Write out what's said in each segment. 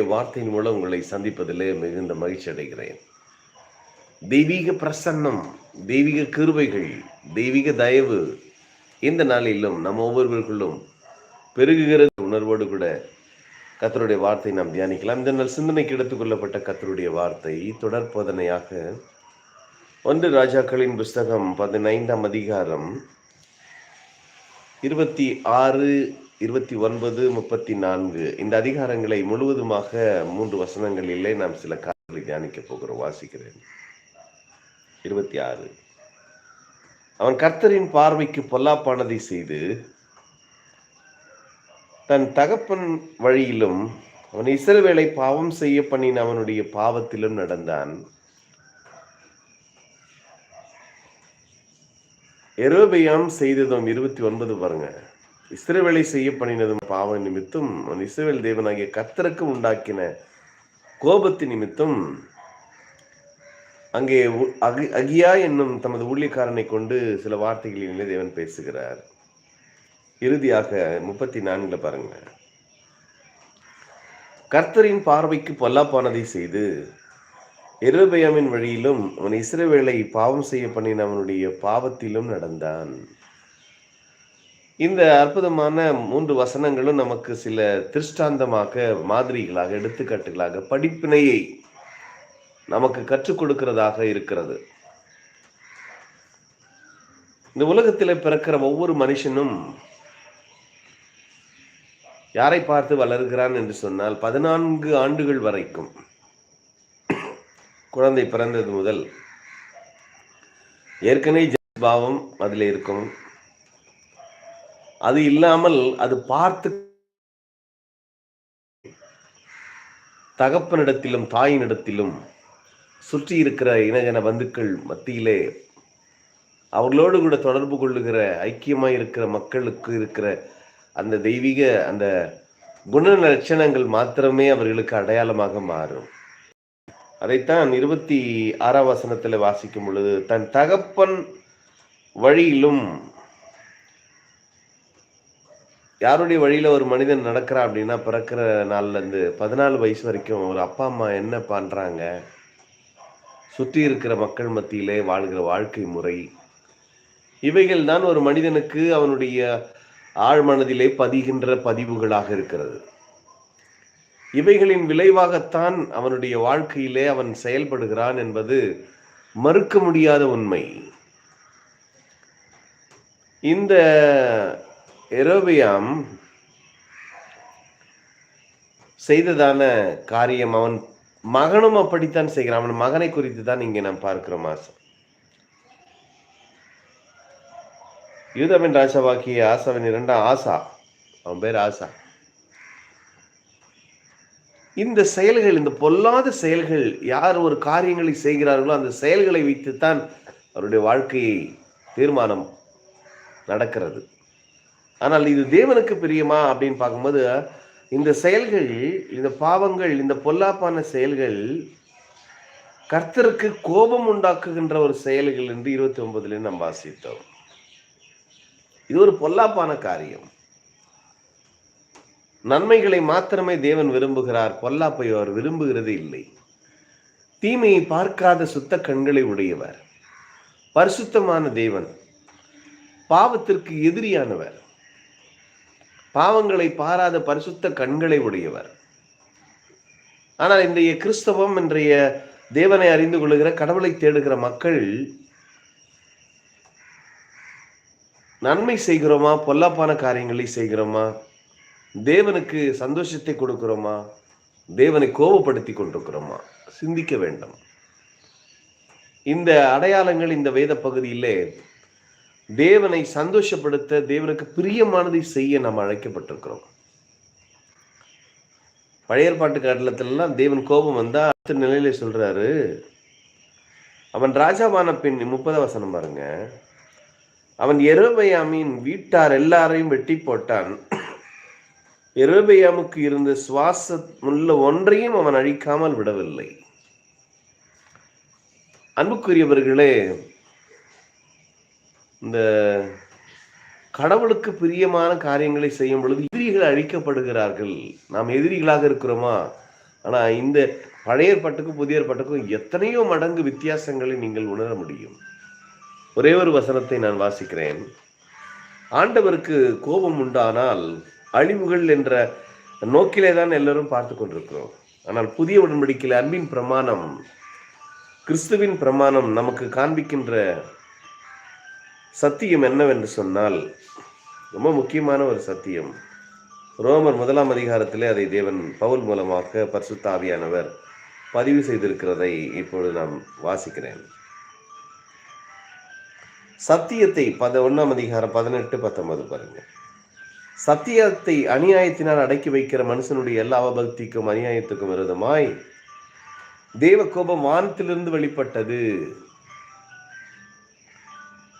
வார்த்தையின் மூலம் உங்களை சந்திப்பதிலே மிகுந்த மகிழ்ச்சி அடைகிறேன். தெய்வீக பிரசன்னம் தெய்வீக கிருபைகள் தெய்வீக தயவு இந்த நாளிலும் நம் ஒவ்வொருவருக்குள்ளும் பெருகுகிற உணர்வோடு கூட கத்தருடைய வார்த்தை நாம் தியானிக்கலாம். இந்த நாள் சிந்தனைக்கு எடுத்துக்கொள்ளப்பட்ட கத்தருடைய வார்த்தை தொடர் போதனையாக ஒன்று ராஜாக்களின் புஸ்தகம் பதினைந்தாம் அதிகாரம் இருபத்தி ஆறு இருபத்தி ஒன்பது முப்பத்தி நான்கு. இந்த அதிகாரங்களை முழுவதுமாக மூன்று வசனங்களிலே நாம் சில காலங்களை தியானிக்க போகிறோம். வாசிக்கிறேன். இருபத்தி ஆறு. அவன் கர்த்தரின் பார்வைக்கு பொல்லாப்பானதை செய்து தன் தகப்பன் வழியிலும் அவன் இசைவேளை பாவம் செய்ய பண்ணின அவனுடைய பாவத்திலும் நடந்தான். எரோபியாம் செய்ததும் இருபத்தி ஒன்பது பாருங்க. இஸ்ரேவேலை செய்ய பண்ணினதும் பாவ நிமித்தம் அவன் இஸ்ரவேல் தேவனாகிய கர்த்தருக்கு உண்டாக்கின கோபத்து நிமித்தம் அங்கே உ- அகி- அகியா என்னும் தமது ஊழியக்காரனை கொண்டு சில வார்த்தைகளிலே தேவன் பேசுகிறார். இறுதியாக முப்பத்தி நான்குல பாருங்க. கர்த்தரின் பார்வைக்கு பொல்லாப்பானதை செய்து எருபயாமின் வழியிலும் அவன் இஸ்ரேவேலை பாவம் செய்ய பண்ணின அவனுடைய பாவத்திலும் நடந்தான். இந்த அற்புதமான மூன்று வசனங்களும் நமக்கு சில திருஷ்டாந்தமாக மாதிரிகளாக எடுத்துக்காட்டுகளாக படிப்பினையை நமக்கு கற்றுக் கொடுக்கிறதாக இருக்கிறது. இந்த உலகத்தில் பிறக்கிற ஒவ்வொரு மனுஷனும் யாரை பார்த்து வளர்கிறான் என்று சொன்னால் பதினான்கு ஆண்டுகள் வரைக்கும் குழந்தை பிறந்தது முதல் ஏற்கனவே பாவம் அதில் இருக்கும். அது இல்லாமல் அது பார்த்து தகப்பனிடத்திலும் தாயினிடத்திலும் சுற்றி இருக்கிற இனஜன பந்துக்கள் மத்தியிலே அவர்களோடு கூட தொடர்பு கொள்ளுகிற ஐக்கியமாக இருக்கிற மக்களுக்கு இருக்கிற அந்த தெய்வீக அந்த குண லட்சணங்கள் மாத்திரமே அவர்களுக்கு அடையாளமாக மாறும். அதைத்தான் இருபத்தி ஆறாம் வசனத்தில் வாசிக்கும் பொழுது தன் தகப்பன் வழியிலும் யாருடைய வழியில் ஒரு மனிதன் நடக்கிறான் அப்படின்னா பிறக்கிற நாள்லேருந்து பதினாலு வயசு வரைக்கும் ஒரு அப்பா அம்மா என்ன பண்ணுறாங்க சுற்றி இருக்கிற மக்கள் மத்தியிலே வாழ்கிற வாழ்க்கை முறை. இவைகள் தான் ஒரு மனிதனுக்கு அவனுடைய ஆழ்மனதிலே பதிகின்ற பதிவுகளாக இருக்கிறது. இவைகளின் விளைவாகத்தான் அவனுடைய வாழ்க்கையிலே அவன் செயல்படுகிறான் என்பது மறுக்க முடியாத உண்மை. இந்த எரோபியாம் செய்ததான காரியம் அவன் மகனும் அப்படித்தான் செய்கிறான். அவன் மகனை குறித்து தான் இங்கே நாம் பார்க்கிறோம் ஆசை யூதமின் ராஜாவாக்கிய ஆசாவின் இரண்டாம் ஆசா அவன் பேர் ஆசா. இந்த செயல்கள் இந்த பொல்லாத செயல்கள் யார் ஒரு காரியங்களை செய்கிறார்களோ அந்த செயல்களை வைத்துத்தான் அவருடைய வாழ்க்கையை தீர்மானம் நடக்கிறது. ஆனால் இது தேவனுக்கு பிரியமா அப்படின்னு பார்க்கும்போது இந்த செயல்கள் இந்த பாவங்கள் இந்த பொல்லாப்பான செயல்கள் கர்த்தருக்கு கோபம் உண்டாக்குகின்ற ஒரு செயல்கள் என்று இருபத்தி ஒன்பதுல நாம் வாசித்தோம். இது ஒரு பொல்லாப்பான காரியம். நன்மைகளை மாத்திரமே தேவன் விரும்புகிறார் பொல்லாப்பை அவர் விரும்புகிறது இல்லை. தீமையை பார்க்காத சுத்த கண்களை உடையவர் பரிசுத்தமான தேவன் பாவத்திற்கு எதிரியானவர் பாவங்களை பாராத பரிசுத்த கண்களை உடையவர். ஆனால் இன்றைய கிறிஸ்தவம் இன்றைய தேவனை அறிந்து கொள்ளுகிற கடவுளை தேடுகிற மக்கள் நன்மை செய்கிறோமா? பொல்லாப்பான காரியங்களை செய்கிறோமா? தேவனுக்கு சந்தோஷத்தை கொடுக்கிறோமா? தேவனை கோபப்படுத்தி கொண்டிருக்கிறோமா? சிந்திக்க வேண்டும். இந்த அடையாளங்கள் இந்த வேத பகுதியிலே தேவனை சந்தோஷப்படுத்த தேவனுக்கு பிரியமானதை செய்ய நாம் அழைக்கப்பட்டிருக்கிறோம். பழைய பாட்டு காலத்திலலாம் தேவன் கோபம் வந்தா அடுத்த நிலையில சொல்றாரு. அவன் ராஜாவான பெண் முப்பது வசனம் பாருங்க. அவன் எரோபயாமின் வீட்டார் எல்லாரையும் வெட்டி போட்டான். எரோபயாமுக்கு இருந்த சுவாசமுள்ள ஒன்றையும் அவன் அழிக்காமல் விடவில்லை. அன்புக்குரியவர்களே இந்த கடவுளுக்கு பிரியமான காரியங்களை செய்யும் பொழுது எதிரிகள் அழிக்கப்படுகிறார்கள். நாம் எதிரிகளாக இருக்கிறோமா? ஆனால் இந்த பழைய பட்டுக்கும் புதிய பட்டுக்கும் எத்தனையோ மடங்கு வித்தியாசங்களை நீங்கள் உணர முடியும். ஒரே ஒரு வசனத்தை நான் வாசிக்கிறேன். ஆண்டவருக்கு கோபம் உண்டானால் அழிவுகள் என்ற நோக்கிலே தான் எல்லாரும் பார்த்து கொண்டிருக்கிறோம். ஆனால் புதிய உடன்படிக்கையில் அன்பின் பிரமாணம் கிறிஸ்துவின் பிரமாணம் நமக்கு காண்பிக்கின்ற சத்தியம் என்னவென்று சொன்னால் ரொம்ப முக்கியமான ஒரு சத்தியம். ரோமர் முதலாம் அதிகாரத்திலே அதை தேவன் பவுல் மூலமாக பரிசுத்தாவியானவர் பதிவு செய்திருக்கிறதை இப்பொழுது நாம் வாசிக்கிறேன். சத்தியத்தை பத ஒன்றாம் அதிகாரம் பதினெட்டு பத்தொன்பது பாருங்க. சத்தியத்தை அநியாயத்தினால் அடக்கி வைக்கிற மனுஷனுடைய எல்லா அவபக்திக்கும் அநியாயத்துக்கும் விரோதமாய் தேவ கோபம் வானத்திலிருந்து வெளிப்பட்டது.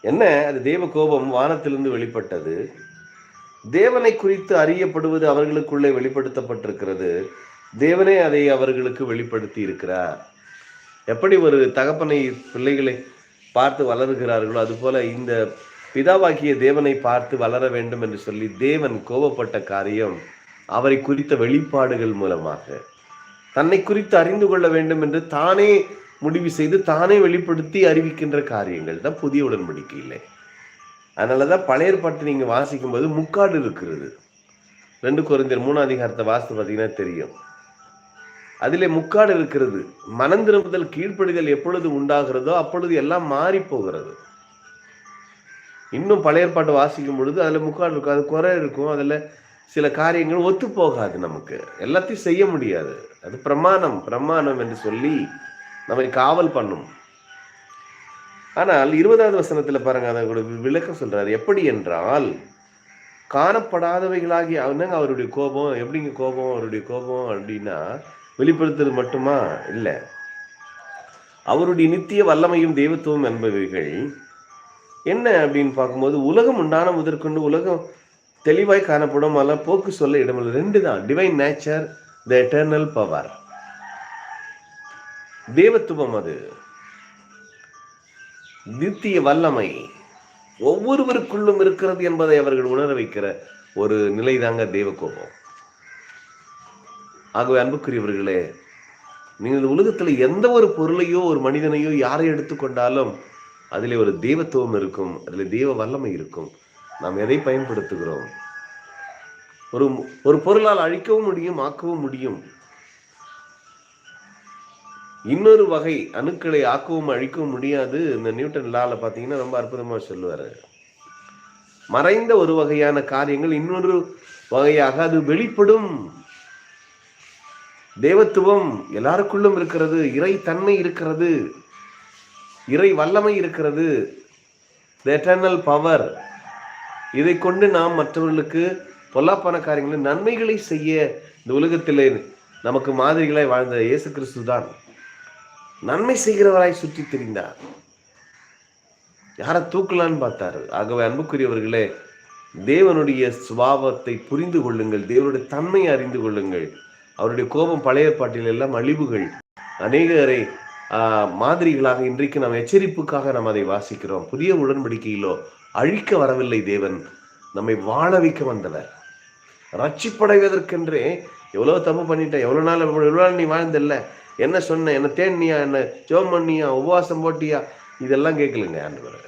என்ன? அது தேவ கோபம் வானத்திலிருந்து வெளிப்பட்டது. தேவனை குறித்து அறியப்படுவது அவர்களுக்குள்ளே வெளிப்படுத்தப்பட்டிருக்கிறது. தேவனே அதை அவர்களுக்கு வெளிப்படுத்தி இருக்கிறார். எப்படி ஒரு தகப்பனை பிள்ளைகளை பார்த்து வளருகிறார்களோ அதுபோல இந்த பிதாவாகிய தேவனை பார்த்து வளர வேண்டும் என்று சொல்லி தேவன் கோபப்பட்ட காரியம் அவரை குறித்த வெளிப்பாடுகள் மூலமாக. தன்னை குறித்து அறிந்து கொள்ள வேண்டும் என்று தானே முடிவு செய்து தானே வெளிப்படுத்தி அறிவிக்கின்ற காரியங்கள் தான் புதிய உடன்படிக்கையில் அதனாலதான் பழைய பாட்டு நீங்க வாசிக்கும் போது முக்காடு இருக்கிறது. ரெண்டு குறைந்தர் மூணு அதிகாரத்தை வாசித்து பார்த்தீங்கன்னா தெரியும். அதிலே முக்காடு இருக்கிறது. மனம் திரும்புதல் கீழ்ப்படுதல் எப்பொழுது உண்டாகிறதோ அப்பொழுது எல்லாம் மாறி போகிறது. இன்னும் பழைய பாட்டு வாசிக்கும் பொழுது அதுல முக்காடு இருக்கும் அது குறை இருக்கும் அதுல சில காரியங்கள் ஒத்து போகாது நமக்கு. எல்லாத்தையும் செய்ய முடியாது. அது பிரமாணம் பிரமாணம் என்று சொல்லி நம்மை காவல் பண்ணும். ஆனால் இருபதாவது வசனத்தில் பாருங்க அதை கூட விளக்கம் சொல்றாரு. எப்படி என்றால் காணப்படாதவைகளாகி என்னங்க அவருடைய கோபம்? எப்படிங்க கோபம்? அவருடைய கோபம் அப்படின்னா வெளிப்படுத்துறது மட்டுமா? இல்லை. அவருடைய நித்திய வல்லமையும் தெய்வத்துவம் என்பவைகள் என்ன அப்படின்னு பார்க்கும்போது உலகம் உண்டான முதற்கொண்டு உலகம் தெளிவாய் காணப்படும் அல்ல போக்கு சொல்ல இடமில்லை. ரெண்டு தான். Divine nature the eternal power தேவத்துவம் அது. நித்திய வல்லமை ஒவ்வொருவருக்குள்ளும் இருக்கிறது என்பதை அவர்கள் உணர வைக்கிற ஒரு நிலைதாங்க தேவகோபம். ஆகவே அன்புக்குரியவர்களே நீங்கள் இந்த எந்த ஒரு பொருளையோ ஒரு மனிதனையோ யாரை எடுத்துக்கொண்டாலும் அதிலே ஒரு தெய்வத்துவம் இருக்கும் அதில் தெய்வ வல்லமை இருக்கும். நாம் எதை பயன்படுத்துகிறோம்? ஒரு ஒரு பொருளால் அழிக்கவும் முடியும் ஆக்கவும் முடியும். இன்னொரு வகை அணுக்களை ஆக்கவும் அழிக்கவும் முடியாது. இந்த நியூட்டன் லால பார்த்தீங்கன்னா ரொம்ப அற்புதமாக சொல்லுவார். மறைந்த ஒரு வகையான காரியங்கள் இன்னொரு வகையாக அது வெளிப்படும். தேவத்துவம் எல்லாருக்குள்ளும் இருக்கிறது. இறை தன்மை இருக்கிறது. இறை வல்லமை இருக்கிறது. எட்டர்னல் பவர் இதை கொண்டு நாம் மற்றவர்களுக்கு பொல்லாப்பான காரியங்களை நன்மைகளை செய்ய இந்த உலகத்தில் நமக்கு மாதிரிகளாய் வாழ்ந்த இயேசு கிறிஸ்து தான் நன்மை செய்கிறவராய் சுற்றி திரிந்தார். யாரை தூக்கலான்னு பார்த்தாரு? ஆகவே அன்புக்குரியவர்களே தேவனுடைய சுபாவத்தை புரிந்து கொள்ளுங்கள் தேவனுடைய தன்மையை அறிந்து கொள்ளுங்கள். அவருடைய கோபம் பழைய பாட்டில் எல்லாம் அழிவுகள். அநேகரை மாதிரிகளாக இன்றைக்கு நாம் எச்சரிப்புக்காக நாம் அதை வாசிக்கிறோம். புதிய உடன்படிக்கையிலோ அழிக்க வரவில்லை தேவன். நம்மை வாழ வைக்க வந்தவர். ரட்சிப்படைவதற்கென்றே எவ்வளோ தப்பு பண்ணிட்டேன் எவ்வளோ நாள் எவ்வளோ நாள் நீ வாழ்ந்தல்ல. என்ன சொன்ன என்ன தேன்னியா என்ன ஜோம் பண்ணியா உபவாசம் போட்டியா? இதெல்லாம் கேட்கலங்க ஆண்டவர்.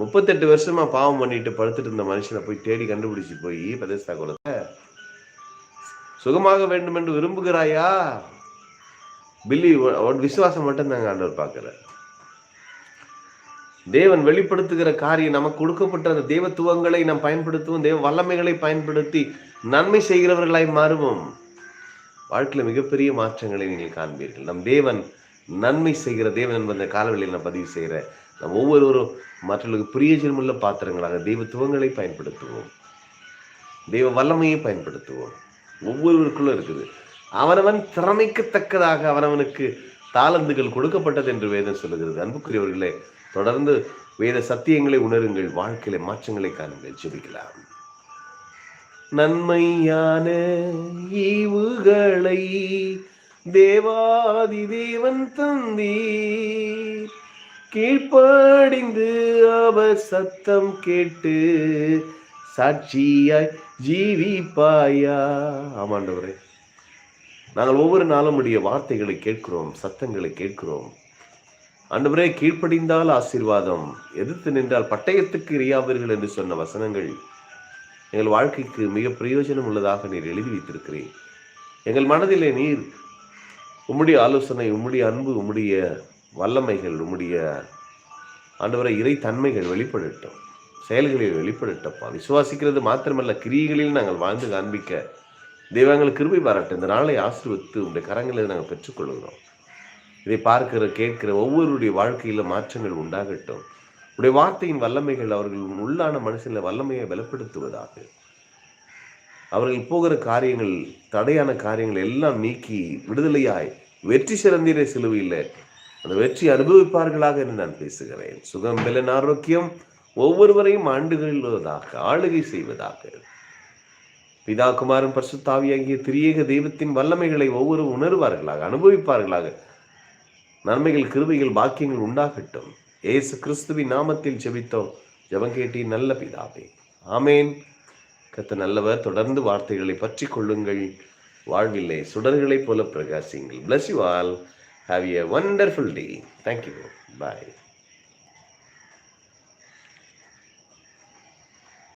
முப்பத்தெட்டு வருஷமா பாவம் பண்ணிட்டு படுத்துட்டு இருந்த மனுஷனை போய் தேடி கண்டுபிடிச்சு போய் பிரதேசா குலத்தை சுகமாக வேண்டும் என்று விரும்புகிறாயா? பில்லி விசுவாசம் மட்டும்தாங்க ஆண்டவர் பார்க்கிற தேவன் வெளிப்படுத்துகிற காரியம் நமக்கு கொடுக்கப்பட்ட அந்த தெய்வத்துவங்களை நாம் பயன்படுத்துவோம் தேவ வல்லமைகளை பயன்படுத்தி நன்மை செய்கிறவர்களாய் மாறுவோம். வாழ்க்கையில் மிகப்பெரிய மாற்றங்களை நீங்கள் காண்பீர்கள். நம் தேவன் நன்மை செய்கிற தேவன் என்பந்த காலவெளியில் நான் பதிவு செய்கிற நம் ஒவ்வொருவரும் மற்றவர்களுக்கு பிரியஜனமுள்ள பாத்திரங்களாக தெய்வத்துவங்களை பயன்படுத்துவோம். தெய்வ வல்லமையை பயன்படுத்துவோம். ஒவ்வொருவருக்குள்ள இருக்குது. அவனவன் திறமைக்கு தக்கதாக அவனவனுக்கு தாளந்துகள் கொடுக்கப்பட்டது என்று வேதம் சொல்லுகிறது. அன்புக்குரியவர்களே தொடர்ந்து வேத சத்தியங்களை உணருங்கள் வாழ்க்கையில மாற்றங்களை காணுங்கள். ஜெபிக்கலாம். நன்மையான ஈவுகளை தேவாதி தேவன் தந்தீர். கீழ்ப்படிந்து அவர் சத்தம் கேட்டு சாட்சியாய் ஜீவிப்பாயா. ஆமாண்டவரே நாங்கள் ஒவ்வொரு நாளும் உடைய வார்த்தைகளை கேட்கிறோம் சத்தங்களை கேட்கிறோம். அன்றுவரே கீழ்ப்படிந்தால் ஆசீர்வாதம் எதிர்த்து நின்றால் பட்டயத்துக்கு இரையாவீர்கள் என்று சொன்ன வசனங்கள் எங்கள் வாழ்க்கைக்கு மிக பிரயோஜனம் உள்ளதாக நீர் எழுதி வைத்திருக்கிறேன். எங்கள் மனதிலே நீர் உம்முடைய ஆலோசனை உம்முடைய அன்பு உம்முடைய வல்லமைகள் உம்முடைய ஆண்டவரை இறை தன்மைகள் வெளிப்படட்டும். செயல்களில் வெளிப்படட்டப்பா. விசுவாசிக்கிறது மாத்திரமல்ல கிரியைகளில் நாங்கள் வாழ்ந்து காண்பிக்க. தெய்வங்கள் கிருபை பாராட்டும் இந்த நாளை ஆசிர்வித்து உடைய கரங்களில் நாங்கள் பெற்றுக்கொள்கிறோம். இதை பார்க்கிற கேட்கிற ஒவ்வொருடைய வாழ்க்கையிலும் மாற்றங்கள் உண்டாகட்டும். உடைய வார்த்தையின் வல்லமைகள் அவர்கள் உள்ளான மனுஷனில் வல்லமையை பலப்படுத்துவதாக அவர்கள் போகிற காரியங்கள் தடையான காரியங்கள் எல்லாம் நீக்கி விடுதலையாய் வெற்றி சிறந்தீர சிலுவையில். அந்த வெற்றி அனுபவிப்பார்களாக என்று நான் பேசுகிறேன். சுகம் பலன் ஆரோக்கியம் ஒவ்வொருவரையும் ஆண்டுகளுவதாக ஆளுகை செய்வதாக. பிதா குமாரன் பரிசுத்தாவியாகிய திரியேக தெய்வத்தின் வல்லமைகளை ஒவ்வொரு உணர்வார்களாக அனுபவிப்பார்களாக. நன்மைகள் கிருவைகள் பாக்கியங்கள் உண்டாகட்டும். ஏசு கிறிஸ்துவின் நாமத்தில் ஜெபித்தோம். ஜெபம் கேட்டி நல்ல பிதாவே. ஆமேன். கத்த நல்லவர் தொடர்ந்து வார்த்தைகளை பற்றி கொள்ளுங்கள். வாழ்வில்லை சுடர்களைப் போல பிரகாசிங்கள். Bless you all have a wonderful day thank you bye